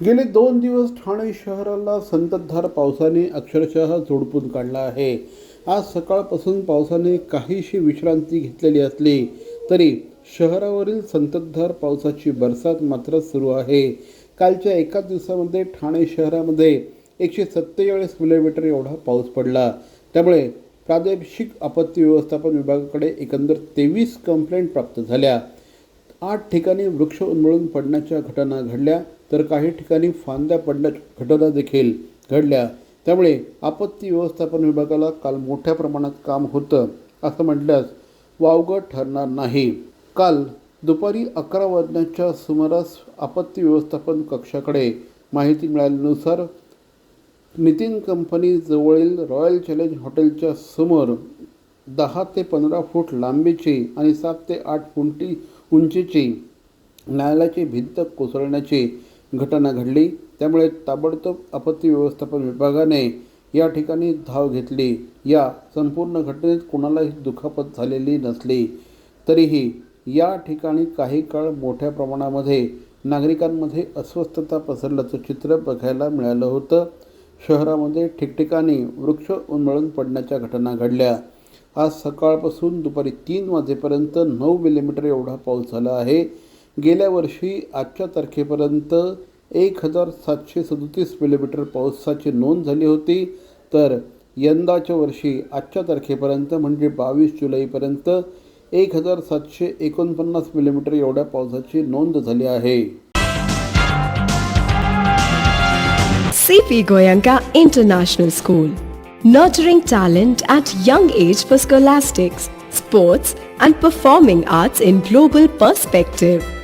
गेले दोन दिवस ठाणे शहराला संततधार पावसाने अक्षरशः जोडपून काढला आहे. आज सकाळपासून पावसाने काहीशी विश्रांती घेतलेली असली तरी शहरावरील संततधार पावसाची बरसात मात्र सुरू आहे. कालच्या एकाच दिवसामध्ये ठाणे शहरामध्ये एकशे सत्तेचाळीस मिलीमीटर एवढा पाऊस पडला. त्यामुळे प्रादेशिक आपत्ती व्यवस्थापन विभागाकडे एकंदर तेवीस कंप्लेंट प्राप्त झाल्या. आठ ठिकाणी वृक्ष उन्मळून पडण्याच्या घटना घडल्या. तर काही ठिकाणी फांद्या पडल्या घटना देखील घडल्या. त्यामुळे आपत्ती व्यवस्थापन विभागाला काल मोठ्या प्रमाणात काम होतं असं म्हटल्यास वावगं ठरणार नाही. काल दुपारी अकरा वाजण्याच्या सुमारास आपत्ती व्यवस्थापन कक्षाकडे माहिती मिळाल्यानुसार नितीन कंपनीजवळील रॉयल चॅलेंज हॉटेलच्या समोर दहा ते पंधरा फूट लांबीची आणि सात ते आठ फुटी उंचीची न्यायालयाची भिंत कोसळण्याची घटना घडली. त्यामुळे ताबडतोब आपत्ती व्यवस्थापन विभागाने या ठिकाणी धाव घेतली. या संपूर्ण घटनेत कोणालाही दुखापत झालेली नसली. तरीही या ठिकाणी काही काळ मोठ्या प्रमाणामध्ये नागरिकांमध्ये अस्वस्थता पसरल्याचं चित्र बघायला मिळालं होतं. शहरामध्ये ठिकठिकाणी वृक्ष उन्मळून पडण्याच्या घटना घडल्या. आज सकाळपासून दुपारी तीन वाजेपर्यंत नऊ मिलीमीटर एवढा पाऊस झाला आहे. गेल्या वर्षी आजच्या तारखेपर्यंत एक हजार सातशे सदोतीस मिलीमीटर पावसाची नोंद झाली होती. तर यंदाच्या वर्षी आजच्या तारखेपर्यंत म्हणजे बावीस जुलैपर्यंत एक हजार सातशे एकोणपन्नास मिलीमीटर एवढ्या पावसाची नोंद झाली आहे. C P Goenka international school nurturing talent at young age for scholastics sports and performing arts in global perspective